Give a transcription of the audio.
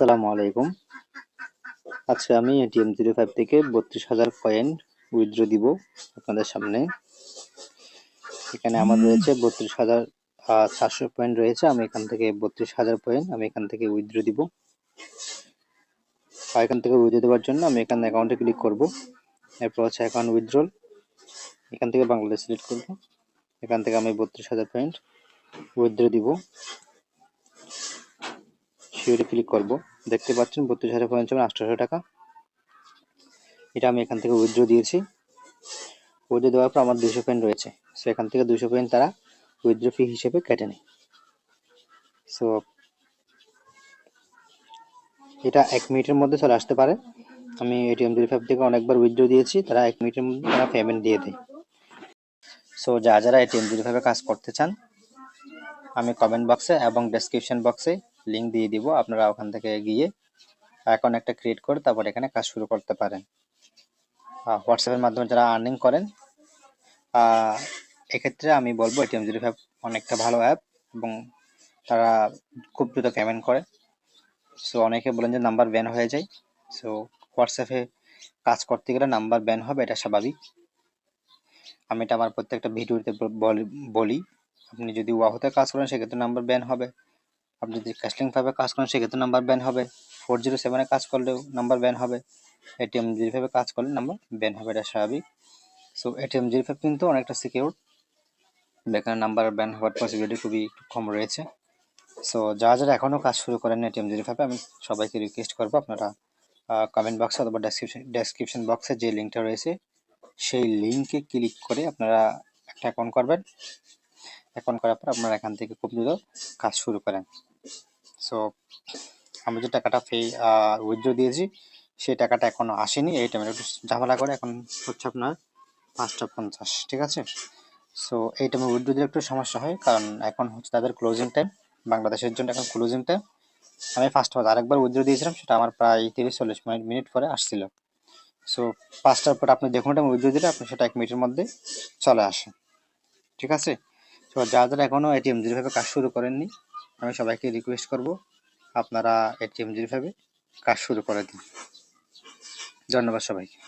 আসসালামু আলাইকুম। আজকে আমি এটিএম জিরো ফাইভ থেকে বত্রিশ হাজার কয়েন উইথড্র দিব আপনাদের সামনে। এখানে আমার রয়েছে বত্রিশ হাজার চারশো পয়েন্ট রয়েছে। আমি এখান থেকে বত্রিশ হাজার পয়েন্ট আমি এখান থেকে উইথড্র দিব। আর এখান থেকে উইথড্র দেওয়ার জন্য আমি এখানে অ্যাকাউন্টে ক্লিক করব। এরপর হচ্ছে অ্যাকাউন্ট উইথড্রল এখান থেকে বাংলাদেশ সিলেক্ট করব। এখান থেকে আমি বত্রিশ হাজার পয়েন্ট উইথড্র দিব। শিওরে ক্লিক করব। দেখতে পাচ্ছেন, বত্রিশ হাজার পঞ্চান্ন আঠারোশো টাকা। এটা আমি এখান থেকে উইথড্র দিয়েছি। উইথড্র দেওয়ার পর আমার দুশো পয়েন্ট রয়েছে। সো এখান থেকে দুশো পয়েন্ট তারা উইথড্র ফি হিসেবে কেটে নেয়। সো এটা এক মিনিটের মধ্যে চলে আসতে পারে। আমি এটিএম জিরো ফাইভ থেকে অনেকবার উইথড্র দিয়েছি, তারা এক মিনিটের মধ্যে তারা পেমেন্ট দিয়ে দেয়। সো যা যারা এটিএম জিরো ফাইভে কাজ করতে চান, আমি কমেন্ট বক্সে এবং ডেসক্রিপশন বক্সে লিঙ্ক দিয়ে দিব, আপনারা ওখান থেকে গিয়ে অ্যাকাউন্ট একটা ক্রিয়েট করে তারপর এখানে কাজ শুরু করতে পারেন। হোয়াটসঅ্যাপের মাধ্যমে যারা আর্নিং করেন এক্ষেত্রে আমি বলব এটিএম জিরো ফাইভ অনেকটা ভালো অ্যাপ এবং তারা খুব দ্রুত পেমেন্ট করে। সো অনেকে বলেন যে নাম্বার ব্যান হয়ে যায়। সো হোয়াটসঅ্যাপে কাজ করতে গেলে নাম্বার ব্যান হবে, এটা স্বাভাবিক। আমি এটা আমার প্রত্যেকটা ভিডিওতে বলি আপনি যদি ওয়াহতে কাজ করেন, সেক্ষেত্রে নাম্বার ব্যান হবে। আপনি যদি ক্যাশলিং ফাইভে কাজ করেন, সেক্ষেত্রে নাম্বার ব্যান হবে। ফোর জিরো সেভেনে কাজ করলেও নাম্বার ব্যান হবে। এটিএম জিরো ফাইভে কাজ করলে নাম্বার ব্যান হবে, এটা স্বাভাবিক। সো এটিএম জিরো ফাইভ কিন্তু অনেকটা সিকিউর এখানে নাম্বার ব্যান হওয়ার পসিবিলিটি খুবই কম রয়েছে। সো যারা যারা এখনও কাজ শুরু করেন এটিএম জিরো ফাইভে আমি সবাইকে রিকোয়েস্ট করব আপনারা কমেন্ট বক্সে অথবা ডেসক্রিপশন ডেসক্রিপশন বক্সে যে লিঙ্কটা রয়েছে, সেই লিঙ্কে ক্লিক করে আপনারা একটা অ্যাকাউন্ট করবেন। অ্যাকাউন্ট করার পর আপনারা এখান থেকে খুব দ্রুত কাজ শুরু করেন। সো আমি যে টাকাটা পে উইথড্র দিয়েছি, সেই টাকাটা এখনও আসেনি। এই টাইমে একটু ঝামেলা করে এখন হচ্ছে আপনার পাঁচটা পঞ্চাশ, ঠিক আছে? সো এই টাইমে উইথড্র দিলে একটু সমস্যা হয়, কারণ এখন হচ্ছে তাদের ক্লোজিং টাইম বাংলাদেশের জন্য এখন ক্লোজিং টাইম আমি ফার্স্ট হওয়া আরেকবার উইথড্র দিয়েছিলাম, সেটা আমার প্রায় তিরিশ চল্লিশ মিনিট মিনিট পরে আসছিল। সো পাঁচটার পর আপনি দেখুন টাইম উইথড্র দিলে আপনি সেটা এক মিনিটের মধ্যে চলে আসে, ঠিক আছে? যারা যারা এখনও এটিএম জিরোভাবে কাজ শুরু করেননি, আমি সবাইকে রিকোয়েস্ট করব আপনারা এটিএম জিরোভাবে কাজ শুরু করে দিন। ধন্যবাদ সবাইকে।